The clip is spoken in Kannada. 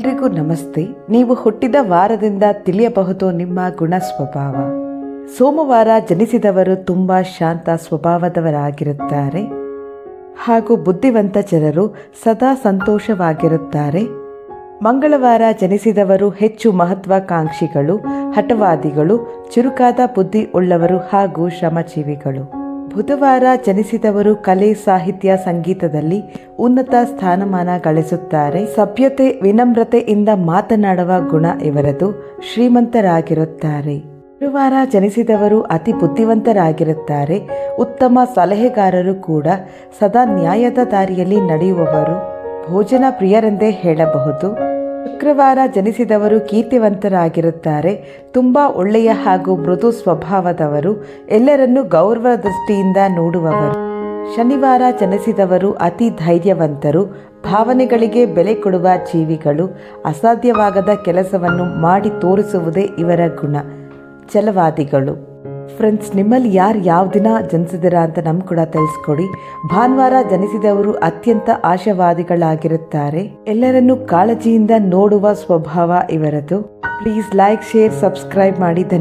ಎಲ್ರಿಗೂ ನಮಸ್ತೆ. ನೀವು ಹುಟ್ಟಿದ ವಾರದಿಂದ ತಿಳಿಯಬಹುದು ನಿಮ್ಮ ಗುಣ ಸ್ವಭಾವ ಸೋಮವಾರ ಜನಿಸಿದವರು ತುಂಬಾ ಶಾಂತ ಸ್ವಭಾವದವರಾಗಿರುತ್ತಾರೆ. ಹಾಗೂ ಬುದ್ಧಿವಂತ ಜನರು ಸದಾ ಸಂತೋಷವಾಗಿರುತ್ತಾರೆ. ಮಂಗಳವಾರ ಜನಿಸಿದವರು ಹೆಚ್ಚು ಮಹತ್ವಾಕಾಂಕ್ಷಿಗಳು, ಹಠವಾದಿಗಳು, ಚುರುಕಾದ ಬುದ್ಧಿ ಉಳ್ಳವರು ಹಾಗೂ ಶ್ರಮಜೀವಿಗಳು. ಬುಧವಾರ ಜನಿಸಿದವರು ಕಲೆ, ಸಾಹಿತ್ಯ, ಸಂಗೀತದಲ್ಲಿ ಉನ್ನತ ಸ್ಥಾನಮಾನ ಗಳಿಸುತ್ತಾರೆ. ಸಭ್ಯತೆ, ವಿನಮ್ರತೆಯಿಂದ ಮಾತನಾಡುವ ಗುಣ ಇವರದು. ಶ್ರೀಮಂತರಾಗಿರುತ್ತಾರೆ. ಗುರುವಾರ ಜನಿಸಿದವರು ಅತಿ ಬುದ್ಧಿವಂತರಾಗಿರುತ್ತಾರೆ. ಉತ್ತಮ ಸಲಹೆಗಾರರು ಕೂಡ ಸದಾ ನ್ಯಾಯದ ದಾರಿಯಲ್ಲಿ ನಡೆಯುವವರು. ಭೋಜನ ಪ್ರಿಯರೆಂದೇ ಹೇಳಬಹುದು. ಶುಕ್ರವಾರ ಜನಿಸಿದವರು ಕೀರ್ತಿವಂತರಾಗಿರುತ್ತಾರೆ. ತುಂಬ ಒಳ್ಳೆಯ ಹಾಗೂ ಮೃದು ಸ್ವಭಾವದವರು, ಎಲ್ಲರನ್ನೂ ಗೌರವ ದೃಷ್ಟಿಯಿಂದ ನೋಡುವವರು. ಶನಿವಾರ ಜನಿಸಿದವರು ಅತಿ ಧೈರ್ಯವಂತರು, ಭಾವನೆಗಳಿಗೆ ಬೆಲೆ ಕೊಡುವ ಜೀವಿಗಳು, ಅಸಾಧ್ಯವಾಗದ ಕೆಲಸವನ್ನು ಮಾಡಿ ತೋರಿಸುವುದೇ ಇವರ ಗುಣ. ಛಲವಾದಿಗಳು. ಫ್ರೆಂಡ್ಸ್ ನಿಮ್ಮಲ್ಲಿ ಯಾರು ಯಾವ ದಿನ ಜನಿಸಿದಿರಾ ಅಂತ ನಮ್ಗೆ ಕೂಡ ತಿಳಿಸ್ಕೊಡಿ. ಭಾನುವಾರ ಜನಿಸಿದವರು ಅತ್ಯಂತ ಆಶಾವಾದಿಗಳಾಗಿರುತ್ತಾರೆ. ಎಲ್ಲರನ್ನೂ ಕಾಳಜಿಯಿಂದ ನೋಡುವ ಸ್ವಭಾವ ಇವರದು. ಪ್ಲೀಸ್ ಲೈಕ್ ಶೇರ್ ಸಬ್ಸ್ಕ್ರೈಬ್ ಮಾಡಿ. ಧನ್ಯ